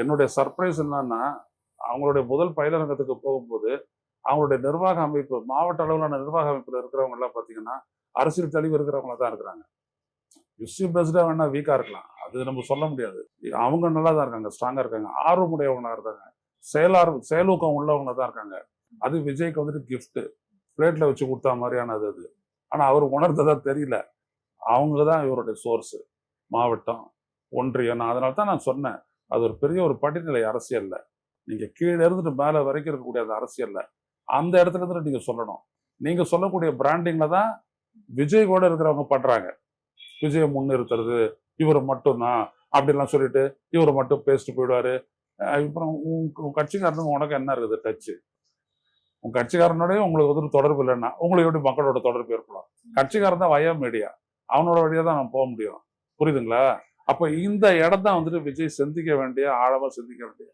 என்னுடைய சர்ப்ரைஸ் என்னன்னா அவங்களுடைய முதல் பயிலரங்கத்துக்கு போகும்போது அவங்களுடைய நிர்வாக அமைப்பு மாவட்ட அளவிலான நிர்வாக அமைப்பில் இருக்கிறவங்க எல்லாம் பார்த்தீங்கன்னா அரசியல் தெளிவு இருக்கிறவங்கள தான் இருக்கிறாங்க. யுசி பேஸ்டாக வேணா வீக்காக இருக்கலாம். அது நம்ம சொல்ல முடியாது. அவங்க நல்லா தான் இருக்காங்க ஸ்ட்ராங்காக இருக்காங்க. ஆர்வமுடையவங்களா இருக்காங்க. செயலார் செயலூக்கம் உள்ளவங்க தான் இருக்காங்க. அது விஜய்க்கு வந்துட்டு கிஃப்ட்டு பிளேட்டில் வச்சு கொடுத்தா மாதிரியானது அது. ஆனால் அவர் உணர்ந்ததா தெரியல. அவங்க தான் இவருடைய சோர்ஸு மாவட்டம் ஒன்றியம் நான் அதனால தான் நான் சொன்னேன். அது ஒரு பெரிய ஒரு படிநிலை அரசியல்ல. நீங்க கீழே இருந்துட்டு மேலே வரைக்கும் இருக்கக்கூடிய அந்த அரசியல்ல. அந்த இடத்துல இருந்து நீங்க சொல்லணும். நீங்க சொல்லக்கூடிய பிராண்டிங்ல தான் விஜய் கூட இருக்கிறவங்க பண்றாங்க. விஜயை முன்னிறுத்துறது இவர் மட்டும்தான் அப்படிலாம் சொல்லிட்டு இவர் மட்டும் பேசிட்டு போயிடுவாரு. அப்புறம் உன் கட்சிக்காரனுக்கு உனக்கு என்ன இருக்குது டச்சு உன் கட்சிக்காரனோடய உங்களுக்கு வந்து தொடர்பு இல்லைன்னா உங்களுக்கு எப்படி மக்களோட தொடர்பு ஏற்படும்? கட்சிக்காரன் தான் வயா மீடியா அவனோட வழியாக தான் நம்ம போக முடியும். புரியுதுங்களா? அப்போ இந்த இடம் தான் வந்துட்டு விஜய் சிந்திக்க வேண்டிய ஆழமாக சிந்திக்க வேண்டிய